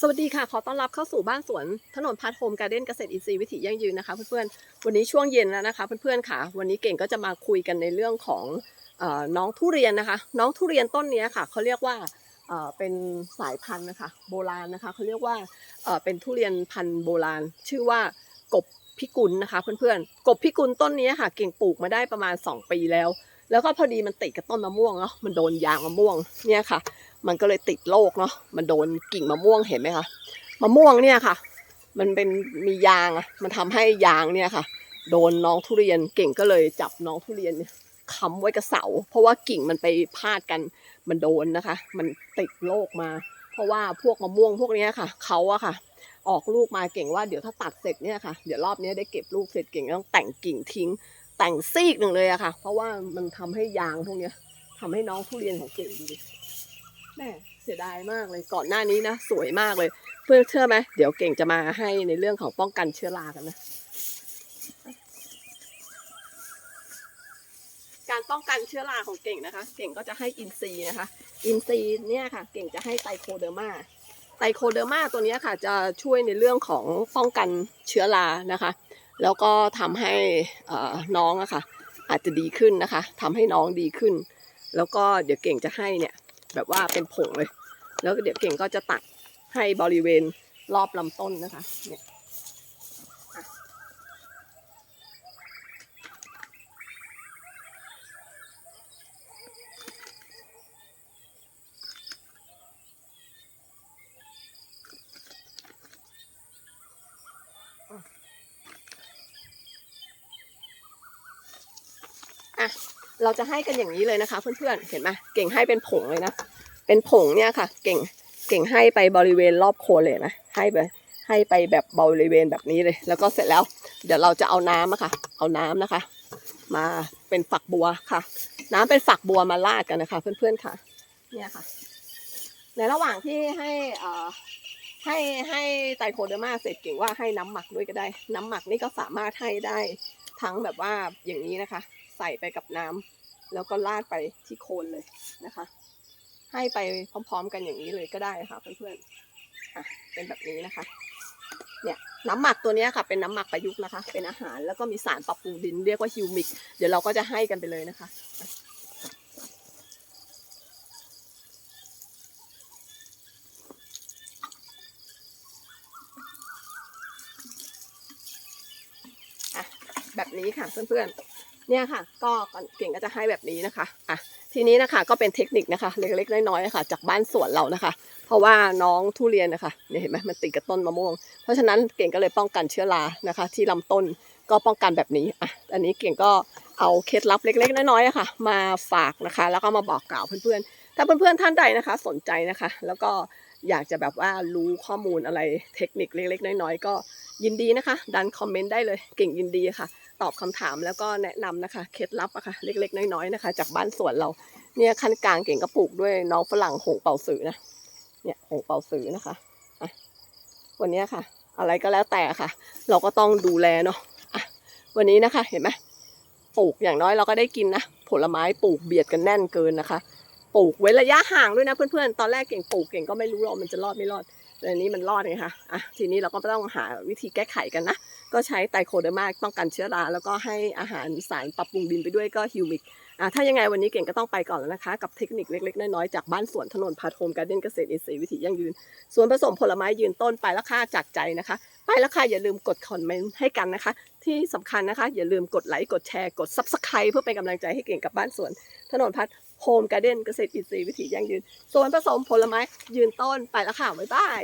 สวัสดีค่ะ ขอต้อนรับเข้าสู่บ้านสวนถนนพาร์ทโฮมการ์เด้นเกษตรอินทรีย์วิถียั่งยืนนะคะ เพื่อนๆ วันนี้ช่วงเย็นแล้วนะคะ เพื่อนๆค่ะ วันนี้เก่งก็จะมาคุยกันในเรื่องของน้องทุเรียนนะคะ น้องทุเรียนต้นนี้ค่ะเขาเรียกว่าเป็นสายพันธุ์นะคะโบราณนะคะเขาเรียกว่าเป็นทุเรียนพันธุ์โบราณ ชื่อว่ากบพิกุลนะคะ เพื่อนๆ กบพิกุลต้นนี้ค่ะ เก่งปลูกมาได้ประมาณ 2 ปีแล้ว แล้วก็พอดีมันติดกับต้นมะม่วงเนาะมันโดนยางมะม่วงเนี่ยค่ะ มันก็เลยติดโรคเนาะมันโดนกิ่งมะม่วงเห็นไหมคะมะม่วงเนี่ยค่ะ มันเป็นมียางอะมันทำให้ยางเนี่ยค่ะ โดนน้องทุเรียนเก่งก็เลยจับน้องทุเรียนเนี่ยค้ำไว้กับเสา เพราะว่ากิ่งมันไปพาดกันมันโดนนะคะ มันติดโรคมา เพราะว่าพวกมะม่วงพวกนี้ค่ะเขาอะค่ะ ออกลูกมาเก่งว่าเดี๋ยวถ้าตัดเสร็จเนี่ยค่ะ เดี๋ยวรอบนี้ได้เก็บลูกเสร็จเก่งต้องแต่งกิ่งทิ้ง แต่งซีกหนึ่งเลยอะค่ะ เพราะว่ามันทำให้ยางพวกนี้ยทำให้น้องทุเรียนของเก่งดูดิ แม่เสียดายมากเลยก่อนหน้านี้นะสวยมากเลย เพื่อเชื่อไหมเดี๋ยวเก่งจะมาให้ในเรื่องของป้องกันเชื้อรากันนะ การป้องกันเชื้อราของเก่งนะคะ เก่งก็จะให้อินซีนะคะ อินซีเนี่ยค่ะ เก่งจะให้ไตโคเดอร์มาไตโคเดอร์มาตัวนี้ค่ะ จะช่วยในเรื่องของป้องกันเชื้อรานะคะ แล้วก็ทำให้น้องอะค่ะ อาจจะดีขึ้นนะคะทำให้น้องดีขึ้น แล้วก็เดี๋ยวเก่งจะให้เนี่ย แบบว่าเป็นผงเลย แล้วเดี๋ยวเก่งก็จะตัดให้บริเวณรอบลำต้นนะคะ เนี่ยอะ เราจะให้กันอย่างนี้เลยนะคะเพื่อนๆ เห็นไหมเก่งให้เป็นผงเลยนะ เป็นผงเนี่ยค่ะ เก่ง เก่งให้ไปบริเวณรอบโคนเลยนะ ให้ไป ให้ไปแบบบริเวณแบบนี้เลย แล้วก็เสร็จแล้ว เดี๋ยวเราจะเอาน้ำอะค่ะ เอาน้ำนะคะ มาเป็นฝักบัวค่ะ น้ำเป็นฝักบัวมาราดกันนะคะ เพื่อนๆค่ะ เนี่ยค่ะ ในระหว่างที่ให้เอ่อให้ให้ไตโคเดอร์มาเสร็จเก่งว่าให้น้ำหมักด้วยก็ได้ น้ำหมักนี่ก็สามารถให้ได้ทั้งแบบว่าอย่างนี้นะคะ ใส่ไปกับน้ำแล้วก็ราดไปที่โคนเลยนะคะ ให้ไปพร้อม ๆ กันอย่างนี้เลยก็ได้ค่ะเพื่อนๆอะเป็นแบบนี้นะคะ เนี่ยน้ำหมักตัวนี้ค่ะเป็นน้ำหมักประยุกต์นะคะ เป็นอาหารแล้วก็มีสารปรับปรุงดินเรียกว่าฮิวมิก เดี๋ยวเราก็จะให้กันไปเลยนะคะอะแบบนี้ค่ะเพื่อนๆ เนี่ยค่ะ ก็เก่งก็จะให้แบบนี้นะคะอะทีนี้นะคะก็เป็นเทคนิคนะคะ เล็กๆน้อยๆค่ะจากบ้านสวนเรานะคะ เพราะว่าน้องทุเรียนนะคะเนี่ยเห็นไหมมันติดกับต้นมะม่วง เพราะฉะนั้นเก่งก็เลยป้องกันเชื้อรานะคะ ที่ลำต้นก็ป้องกันแบบนี้อะอันนี้เก่งก็เอาเคล็ดลับเล็ก ๆ น้อยๆะค่ะมาฝากนะคะ แล้วก็มาบอกกล่าวเพื่อนๆ ถ้าเพื่อนๆท่านใดนะคะ สนใจนะคะ แล้วก็อยากจะแบบว่ารู้ข้อมูลอะไรเทคนิคเล็ก ๆ น้อยๆ ก็ ยินดีนะคะ ดันคอมเมนต์ได้เลยเก่งยินดีค่ะ ตอบคำถามแล้วก็แนะนำนะคะ เคล็ดลับอะค่ะเล็กๆ น้อยๆนะคะ จากบ้านสวนเรา เนี่ยขั้นกลางเก่งก็ปลูกด้วยน้องฝรั่งหงเป่าสือนะเนี่ยหงเป่าสือนะคะอะวันนี้ค่ะ อะไรก็แล้วแต่ค่ะ เราก็ต้องดูแลเนาะอะวันนี้นะคะเห็นไหมปลูกอย่างน้อยเราก็ได้กินนะผลไม้ปลูกเบียดกันแน่นเกินนะคะ ปลูกเว้นระยะห่างด้วยนะเพื่อนๆ ตอนแรกเก่งปลูกเก่งก็ไม่รู้หรอกมันจะรอดไม่รอด แต่อันนี้มันรอดไงคะ อะทีนี้เราก็ต้องหาวิธีแก้ไขกันนะ ก็ใช้ไตรโคเดอร์มาป้องกันเชื้อรา แล้วก็ให้อาหารสารปรับปรุงดินไปด้วยก็ฮิวมิก อะถ้ายังไงวันนี้เก่งก็ต้องไปก่อนแล้วนะคะ กับเทคนิคเล็กๆ น้อยๆ จากบ้านสวนถนนพาโทมการเด้นเกษตรอินทรีย์วิถียั่งยืนส่วนผสมผลไม้ยืนต้นไปราคาจากใจนะคะ ไปราคาอย่าลืมกดคอมเมนต์ให้กันนะคะ ที่สำคัญนะคะ อย่าลืมกดไลค์กดแชร์กดซับสไคร b e เพื่อเป็นกำลังใจให้เก่งกับบ้านสวนถนนพัฒ โฮมการ์เด้นเกษตรอินทรีย์วิถียั่งยืน ส่วนผสมผลไม้ยืนต้นไปแล้วค่ะ บ๊ายบาย